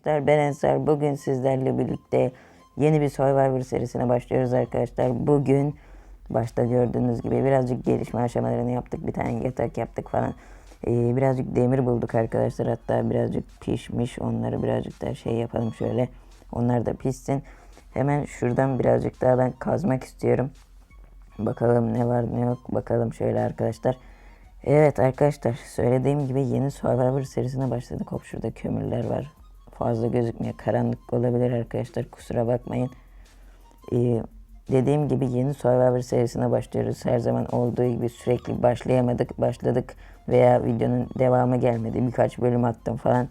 Arkadaşlar ben Ensar. Bugün sizlerle birlikte yeni bir Survivor serisine başlıyoruz arkadaşlar. Bugün başta gördüğünüz gibi birazcık gelişme aşamalarını yaptık. Bir tane yatak yaptık falan. Ee, birazcık demir bulduk arkadaşlar. Hatta birazcık pişmiş. Onları birazcık daha şey yapalım şöyle. Onlar da pişsin. Hemen şuradan birazcık daha ben kazmak istiyorum. Bakalım ne var ne yok. Bakalım şöyle arkadaşlar. Evet arkadaşlar söylediğim gibi yeni Survivor serisine başladık. Hop şurada kömürler var. Fazla gözükmüyor. Karanlık olabilir arkadaşlar. Kusura bakmayın. Ee, dediğim gibi yeni Survivor serisine başlıyoruz. Her zaman olduğu gibi sürekli başlayamadık. Başladık veya videonun devamı gelmedi. Birkaç bölüm attım falan.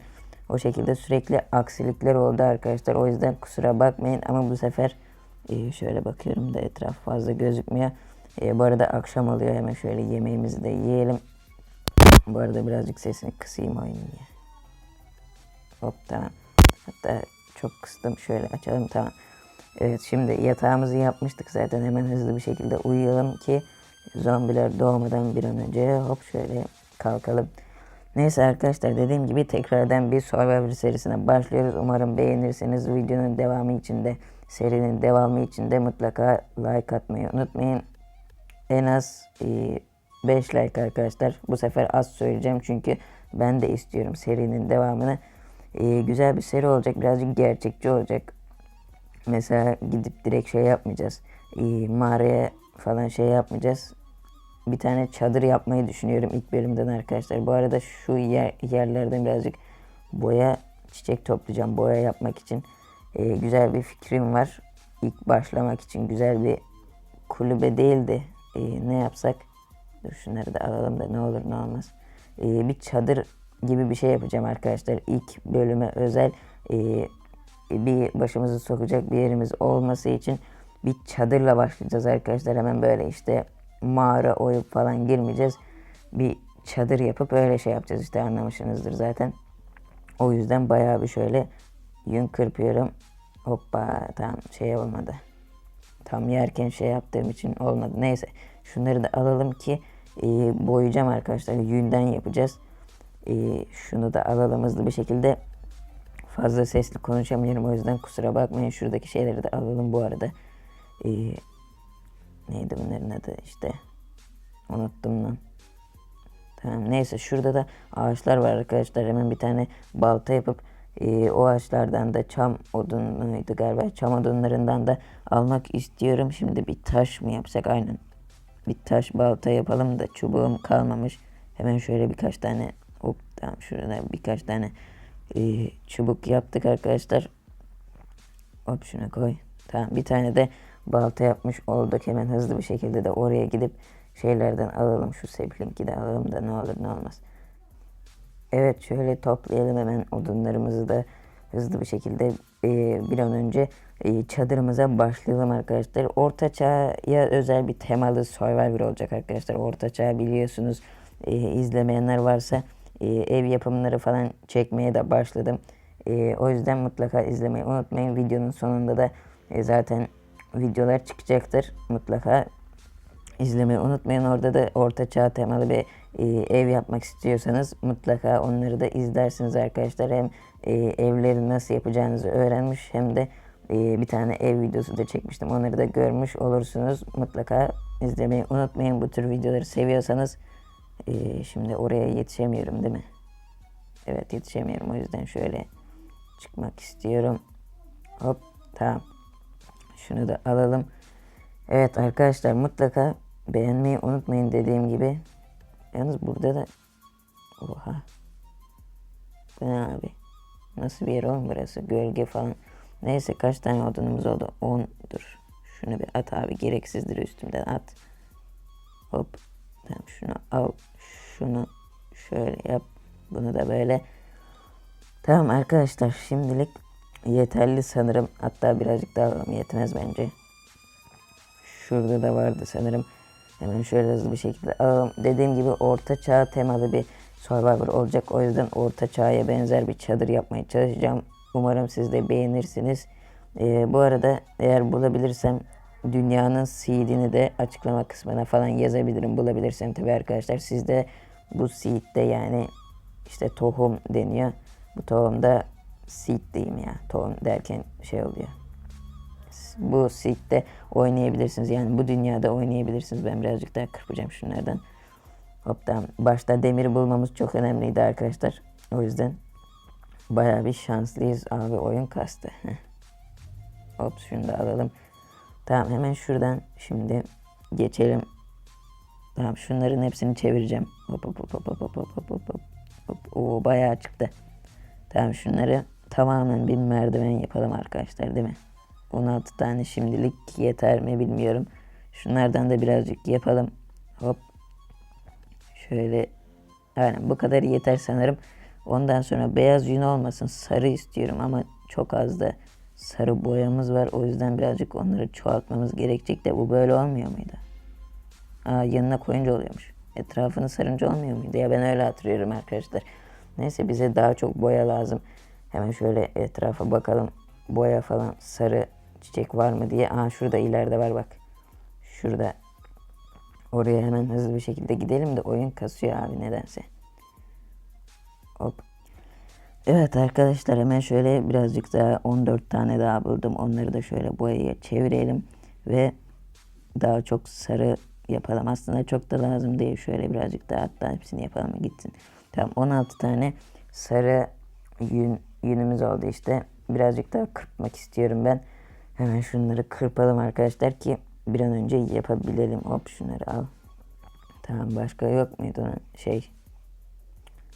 O şekilde sürekli aksilikler oldu arkadaşlar. O yüzden kusura bakmayın ama bu sefer e, şöyle bakıyorum da etraf fazla gözükmüyor. E, bu arada akşam oluyor. Hemen şöyle yemeğimizi de yiyelim. Bu arada birazcık sesini kısayım oyunun ya. Hop tamam. Hatta çok kıstım. Şöyle açalım tamam. Evet şimdi yatağımızı yapmıştık zaten. Hemen hızlı bir şekilde uyuyalım ki zombiler doğmadan bir an önce hop şöyle kalkalım. Neyse arkadaşlar dediğim gibi tekrardan bir Survivor serisine başlıyoruz. Umarım beğenirsiniz. Videonun devamı için de serinin devamı için de mutlaka like atmayı unutmayın. En az 5 like arkadaşlar. Bu sefer az söyleyeceğim çünkü ben de istiyorum serinin devamını. E, güzel bir seri olacak. Birazcık gerçekçi olacak. Mesela gidip direkt şey yapmayacağız. E, mağaraya falan şey yapmayacağız. Bir tane çadır yapmayı düşünüyorum ilk bölümden arkadaşlar. Bu arada şu yer, yerlerden birazcık boya çiçek toplayacağım boya yapmak için. E, güzel bir fikrim var. İlk başlamak için güzel bir kulübe değildi. E, ne yapsak? Dur şunları da alalım da ne olur ne olmaz. E, bir çadır gibi bir şey yapacağım arkadaşlar. İlk bölüme özel e, bir başımızı sokacak bir yerimiz olması için bir çadırla başlayacağız arkadaşlar. Hemen böyle işte mağara oyup falan girmeyeceğiz. Bir çadır yapıp öyle şey yapacağız işte anlamışsınızdır zaten. O yüzden bayağı bir şöyle yün kırpıyorum. Hoppa tamam şey olmadı. Tam yerken şey yaptığım için olmadı. Neyse şunları da alalım ki e, boyayacağım arkadaşlar. Yünden yapacağız. E, şunu da alalım hızlı bir şekilde. Fazla sesli konuşamıyorum o yüzden kusura bakmayın. Şuradaki şeyleri de alalım bu arada. E, neydi bunların adı işte. Unuttum lan. Tamam neyse şurada da ağaçlar var arkadaşlar. Hemen bir tane balta yapıp e, o ağaçlardan da çam odunuydu galiba. Çam odunlarından da almak istiyorum. Şimdi bir taş mı yapsak? Aynen. Bir taş balta yapalım da çubuğum kalmamış. Hemen şöyle birkaç tane tamam şurada birkaç tane e, çubuk yaptık arkadaşlar. Hop şuna koy. Tamam bir tane de balta yapmış olduk. Hemen hızlı bir şekilde de oraya gidip şeylerden alalım. Şu saplinki de alalım da ne olur ne olmaz. Evet şöyle toplayalım hemen odunlarımızı da hızlı bir şekilde e, bir an önce e, çadırımıza başlayalım arkadaşlar. Orta çağa özel bir temalı Survivor olacak arkadaşlar. Orta çağ biliyorsunuz e, izlemeyenler varsa e, ev yapımları falan çekmeye de başladım. E, o yüzden mutlaka izlemeyi unutmayın. Videonun sonunda da e, zaten videolar çıkacaktır. Mutlaka izlemeyi unutmayın. Orada da orta çağ temalı bir e, ev yapmak istiyorsanız mutlaka onları da izlersiniz arkadaşlar. Hem e, evleri nasıl yapacağınızı öğrenmiş hem de e, bir tane ev videosu da çekmiştim. Onları da görmüş olursunuz. Mutlaka izlemeyi unutmayın. Bu tür videoları seviyorsanız e, şimdi oraya yetişemiyorum değil mi? Evet yetişemiyorum. O yüzden şöyle çıkmak istiyorum. Hop tamam. Şunu da alalım. Evet arkadaşlar mutlaka beğenmeyi unutmayın dediğim gibi. Yalnız burada da oha. Bu ne abi? Nasıl bir yer oğlum burası? Gölge falan. Neyse kaç tane odunumuz oldu? 10 dur. Şunu bir at abi. Gereksizdir üstümden at. Hop. Tamam şunu al. Şunu şöyle yap. Bunu da böyle. Tamam arkadaşlar şimdilik yeterli sanırım. Hatta birazcık daha alalım. Yetmez bence. Şurada da vardı sanırım. Hemen şöyle hızlı bir şekilde alalım. Dediğim gibi orta çağ temalı bir Survivor olacak. O yüzden orta çağa benzer bir çadır yapmaya çalışacağım. Umarım siz de beğenirsiniz. Ee, bu arada eğer bulabilirsem dünyanın seedini de açıklama kısmına falan yazabilirim. Bulabilirsem tabii arkadaşlar. Siz de bu seed'de yani işte tohum deniyor. Bu tohumda seed diyeyim ya. Tohum derken şey oluyor bu seed'de oynayabilirsiniz. Yani bu dünyada oynayabilirsiniz. Ben birazcık daha kırpacağım şunlardan. Hop tamam. Başta demir bulmamız çok önemliydi arkadaşlar. O yüzden baya bir şanslıyız. Abi oyun kastı. Hop şunu da alalım. Tamam hemen şuradan şimdi geçelim. Tamam şunların hepsini çevireceğim. Hop hop hop hop hop hop hop hop hop. hop. Oo bayağı çıktı. Tamam şunları tamamen bir merdiven yapalım arkadaşlar değil mi? 16 tane şimdilik yeter mi bilmiyorum. Şunlardan da birazcık yapalım. Hop. Şöyle. Aynen bu kadar yeter sanırım. Ondan sonra beyaz yün olmasın. Sarı istiyorum ama çok az da sarı boyamız var. O yüzden birazcık onları çoğaltmamız gerekecek de bu böyle olmuyor muydu? Aa yanına koyunca oluyormuş. Etrafını sarınca olmuyor muydu? Ya ben öyle hatırlıyorum arkadaşlar. Neyse bize daha çok boya lazım. Hemen şöyle etrafa bakalım. Boya falan sarı çiçek var mı diye. Aa şurada ileride var bak. Şurada. Oraya hemen hızlı bir şekilde gidelim de oyun kasıyor abi nedense. Hop. Evet arkadaşlar hemen şöyle birazcık daha 14 tane daha buldum. Onları da şöyle boyaya çevirelim. Ve daha çok sarı yapalım. Aslında çok da lazım değil. Şöyle birazcık daha hatta hepsini yapalım gitsin. Tamam 16 tane sarı yün, yünümüz oldu işte. Birazcık daha kırpmak istiyorum ben. Hemen şunları kırpalım arkadaşlar ki bir an önce yapabilelim. Hop şunları al. Tamam başka yok muydu şey.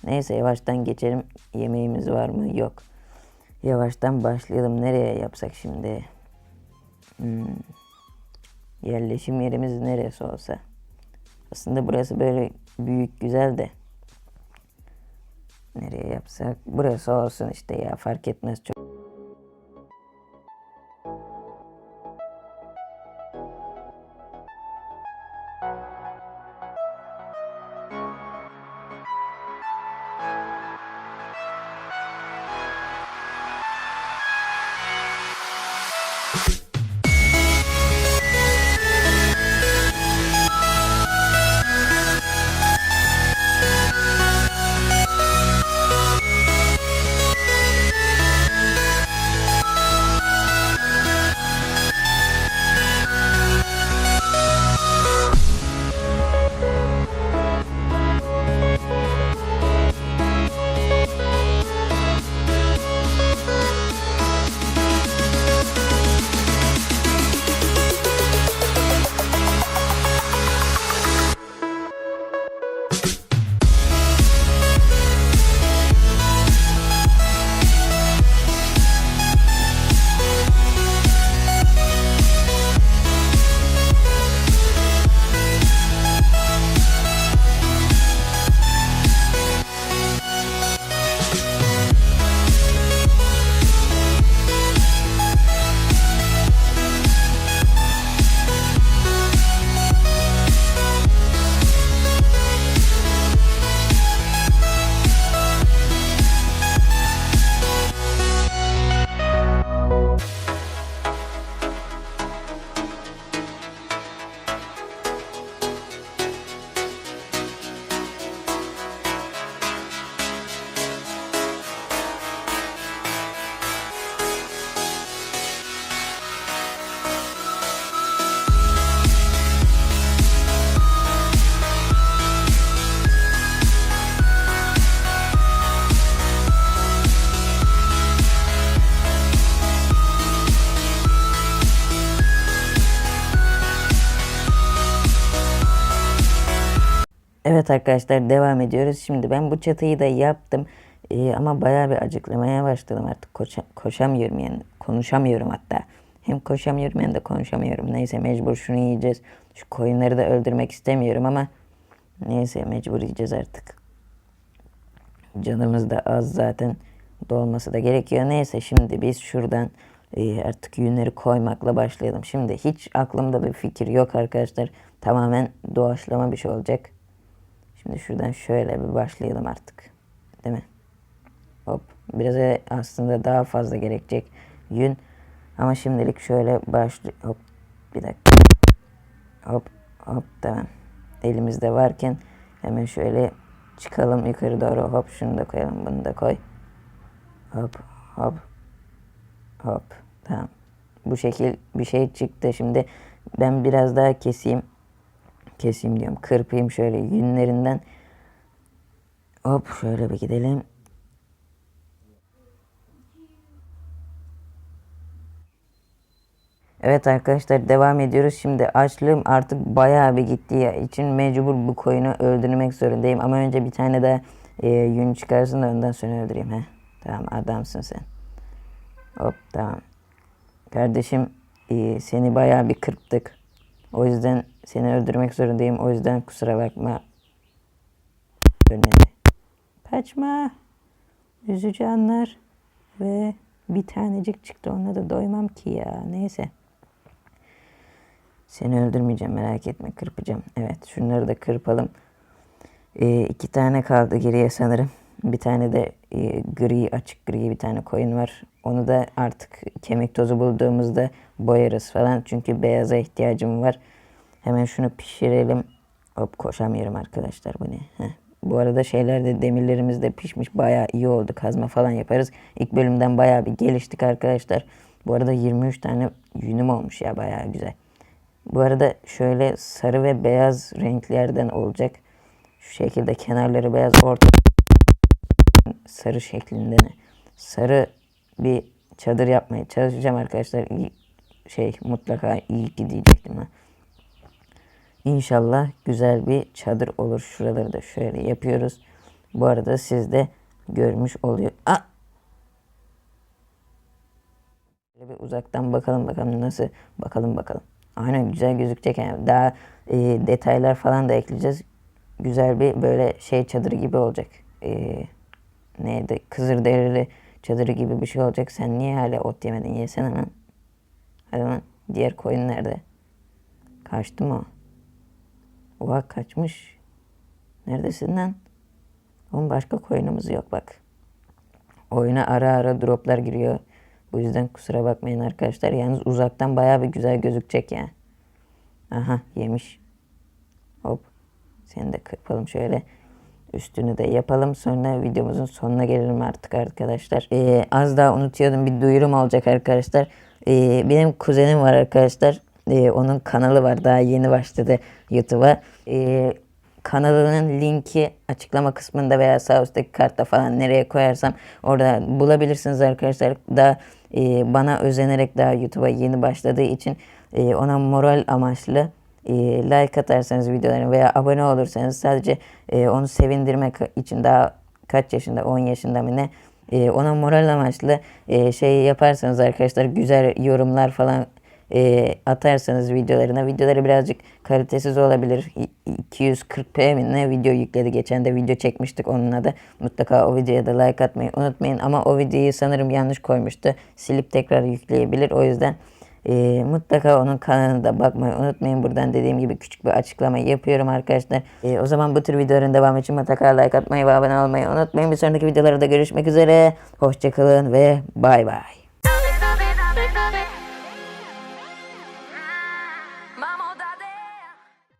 Neyse yavaştan geçelim. Yemeğimiz var mı? Yok. Yavaştan başlayalım. Nereye yapsak şimdi? Hmm. Yerleşim yerimiz neresi olsa. Aslında burası böyle büyük güzel de. Nereye yapsak? Burası olsun işte ya fark etmez çok. Evet arkadaşlar devam ediyoruz. Şimdi ben bu çatıyı da yaptım. Ee, ama bayağı bir acıklamaya başladım artık. Koşa- koşamıyorum yani. Konuşamıyorum hatta. Hem koşamıyorum hem de konuşamıyorum. Neyse mecbur şunu yiyeceğiz. Şu koyunları da öldürmek istemiyorum ama neyse mecbur yiyeceğiz artık. Canımız da az zaten. Dolması da gerekiyor. Neyse şimdi biz şuradan e, artık yünleri koymakla başlayalım. Şimdi hiç aklımda bir fikir yok arkadaşlar. Tamamen doğaçlama bir şey olacak. Şimdi şuradan şöyle bir başlayalım artık. Değil mi? Hop. Biraz e- aslında daha fazla gerekecek yün. Ama şimdilik şöyle başlı hop bir dakika. Hop hop tamam. Elimizde varken hemen şöyle çıkalım yukarı doğru. Hop şunu da koyalım. Bunu da koy. Hop hop hop. Tamam. Bu şekil bir şey çıktı. Şimdi ben biraz daha keseyim. Keseyim diyorum. Kırpayım şöyle yünlerinden. Hop şöyle bir gidelim. Evet arkadaşlar devam ediyoruz. Şimdi açlığım artık bayağı bir gittiği için mecbur bu koyunu öldürmek zorundayım. Ama önce bir tane de e, yün çıkarsın da ondan sonra öldüreyim. Heh. Tamam adamsın sen. Hop tamam. Kardeşim e, seni bayağı bir kırptık. O yüzden seni öldürmek zorundayım. O yüzden kusura bakma. Ölmedi. Kaçma. Üzücü anlar. Ve bir tanecik çıktı. Ona da doymam ki ya. Neyse. Seni öldürmeyeceğim merak etme kırpacağım. Evet şunları da kırpalım. Ee, iki tane kaldı geriye sanırım. Bir tane de e, gri açık gri bir tane koyun var. Onu da artık kemik tozu bulduğumuzda boyarız falan. Çünkü beyaza ihtiyacım var. Hemen şunu pişirelim. Hop koşamıyorum arkadaşlar bu ne? Heh. Bu arada şeylerde demirlerimiz de pişmiş bayağı iyi oldu. Kazma falan yaparız. İlk bölümden bayağı bir geliştik arkadaşlar. Bu arada 23 tane yünüm olmuş ya bayağı güzel. Bu arada şöyle sarı ve beyaz renklerden olacak. Şu şekilde kenarları beyaz orta sarı şeklinde sarı bir çadır yapmaya çalışacağım arkadaşlar. İyi- Şey mutlaka iyi ki diyecektim ha. İnşallah güzel bir çadır olur. Şuraları da şöyle yapıyoruz. Bu arada siz de görmüş oluyor. Aa! Şöyle bir uzaktan bakalım bakalım nasıl bakalım bakalım. Aynen güzel gözükecek yani. Daha e, detaylar falan da ekleyeceğiz. Güzel bir böyle şey çadırı gibi olacak. E, neydi? Kızılderili çadırı gibi bir şey olacak. Sen niye hala ot yemedin? Yesene lan. Hadi lan. Diğer koyun nerede? Kaçtı mı o? Oha kaçmış. Neredesin lan? Oğlum başka koyunumuz yok bak. Oyuna ara ara droplar giriyor. Bu yüzden kusura bakmayın arkadaşlar. Yalnız uzaktan bayağı bir güzel gözükecek ya. Aha yemiş. Hop. Seni de kırpalım şöyle. Üstünü de yapalım. Sonra videomuzun sonuna gelelim artık arkadaşlar. Ee, az daha unutuyordum. Bir duyurum olacak arkadaşlar. Ee, benim kuzenim var arkadaşlar. Ee, onun kanalı var. Daha yeni başladı YouTube'a. Ee, kanalının linki açıklama kısmında veya sağ üstteki kartta falan nereye koyarsam orada bulabilirsiniz arkadaşlar. Da e, bana özenerek daha YouTube'a yeni başladığı için e, ona moral amaçlı e, like atarsanız videolarına veya abone olursanız sadece e, onu sevindirmek için daha kaç yaşında 10 yaşında mı ne e, ona moral amaçlı e, şey yaparsanız arkadaşlar güzel yorumlar falan e, atarsanız videolarına videoları birazcık kalitesiz olabilir. İ- 240p mi ne video yükledi. Geçen de video çekmiştik onunla da. Mutlaka o videoya da like atmayı unutmayın. Ama o videoyu sanırım yanlış koymuştu. Silip tekrar yükleyebilir. O yüzden e, mutlaka onun kanalına da bakmayı unutmayın. Buradan dediğim gibi küçük bir açıklama yapıyorum arkadaşlar. E, o zaman bu tür videoların devamı için mutlaka like atmayı ve abone olmayı unutmayın. Bir sonraki videolarda görüşmek üzere. Hoşçakalın ve bay bay.